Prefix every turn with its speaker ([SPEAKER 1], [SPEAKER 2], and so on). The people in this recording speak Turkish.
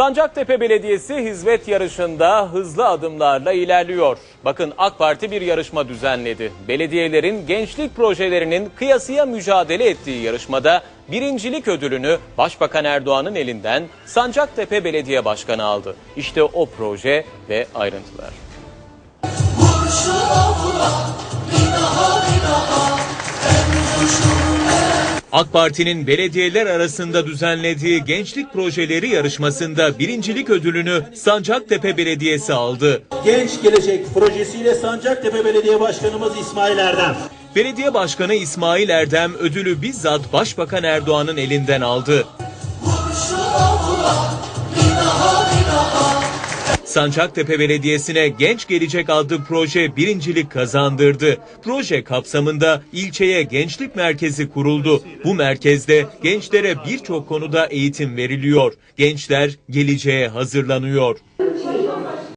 [SPEAKER 1] Sancaktepe Belediyesi hizmet yarışında hızlı adımlarla ilerliyor. Bakın AK Parti bir yarışma düzenledi. Belediyelerin gençlik projelerinin kıyasıya mücadele ettiği yarışmada birincilik ödülünü Başbakan Erdoğan'ın elinden Sancaktepe Belediye Başkanı aldı. İşte o proje ve ayrıntılar. AK Parti'nin belediyeler arasında düzenlediği gençlik projeleri yarışmasında birincilik ödülünü Sancaktepe Belediyesi aldı.
[SPEAKER 2] Genç Gelecek projesiyle Sancaktepe Belediye Başkanımız İsmail Erdem.
[SPEAKER 1] Belediye Başkanı İsmail Erdem ödülü bizzat Başbakan Erdoğan'ın elinden aldı. Sancaktepe Belediyesi'ne Genç Gelecek adlı proje birincilik kazandırdı. Proje kapsamında ilçeye gençlik merkezi kuruldu. Bu merkezde gençlere birçok konuda eğitim veriliyor. Gençler geleceğe hazırlanıyor.